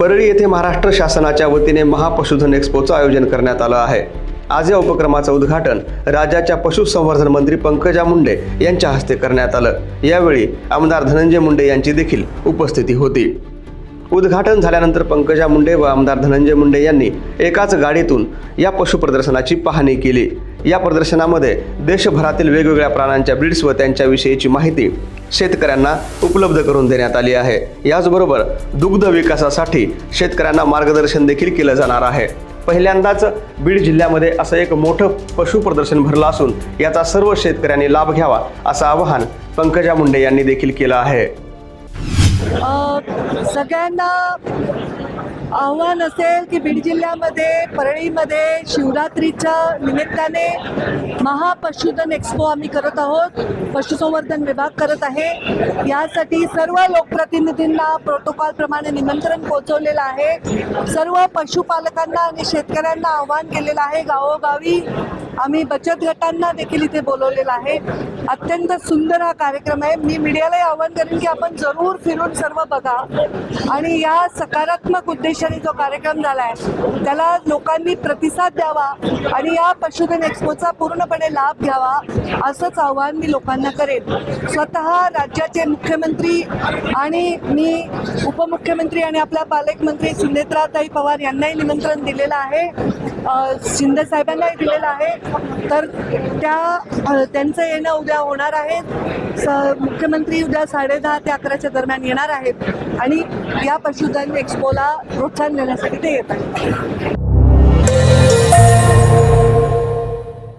परळी येथे महाराष्ट्र शासनाच्या वतीने महापशुधन एक्स्पोचं आयोजन करण्यात आलं आहे. आज या उपक्रमाचं उद्घाटन राज्याच्या पशुसंवर्धन मंत्री पंकजा मुंडे यांच्या हस्ते करण्यात आलं. यावेळी आमदार धनंजय मुंडे यांची देखील उपस्थिती होती. उद्घाटन झाल्यानंतर पंकजा मुंडे व आमदार धनंजय मुंडे यांनी एकाच गाडीतून या पशु प्रदर्शनाची पाहणी केली. या प्रदर्शनामध्ये देशभरातील वेगवेगळ्या प्राण्यांच्या ब्रीड्स व त्यांच्याविषयीची माहिती शेतकऱ्यांना उपलब्ध करून देण्यात आली आहे. याचबरोबर दुग्ध विकासासाठी शेतकऱ्यांना मार्गदर्शन देखील केलं जाणार आहे. पहिल्यांदाच बीड जिल्ह्यामध्ये असं एक मोठं पशु प्रदर्शन भरलं असून याचा सर्व शेतकऱ्यांनी लाभ घ्यावा असं आवाहन पंकजा मुंडे यांनी देखील केलं आहे. सगळ्यांना आव्हान असेल की बीड जिल्ह्यामध्ये परळीमध्ये शिवरात्रीच्या निमित्ताने महापशुधन एक्स्पो आम्ही करत आहोत. पशुसंवर्धन विभाग करत आहे. यासाठी सर्व लोकप्रतिनिधींना प्रोटोकॉल प्रमाणे निमंत्रण पोहोचवलेलं आहे. सर्व पशुपालकांना आणि शेतकऱ्यांना आव्हान केलेलं आहे. गावोगावी आम्ही बचत गटांना देखील इथे बोलवलेलं आहे. अत्यंत सुंदर हा कार्यक्रम आहे. मी मीडियालाही आवाहन करेन की आपण जरूर फिरून सर्व बघा. आणि या सकारात्मक उद्देशाने जो कार्यक्रम झाला आहे त्याला लोकांनी प्रतिसाद द्यावा आणि या पशुधन एक्सपोचा पूर्णपणे लाभ घ्यावा असंच आव्हान मी लोकांना करेन. स्वतः राज्याचे मुख्यमंत्री आणि मी उपमुख्यमंत्री आणि आपल्या पालकमंत्री सुनेत्राताई पवार यांनाही निमंत्रण दिलेलं आहे. शिंदे साहेबांनाही दिलेलं आहे. तर त्या त्यांचं येणं उद्या होणार आहे. स मुख्यमंत्री उद्या साडेदहा ते अकराच्या दरम्यान येणार आहेत. आणि या पशुधन एक्सपोला प्रोत्साहन देण्यासाठी ते येत आहेत.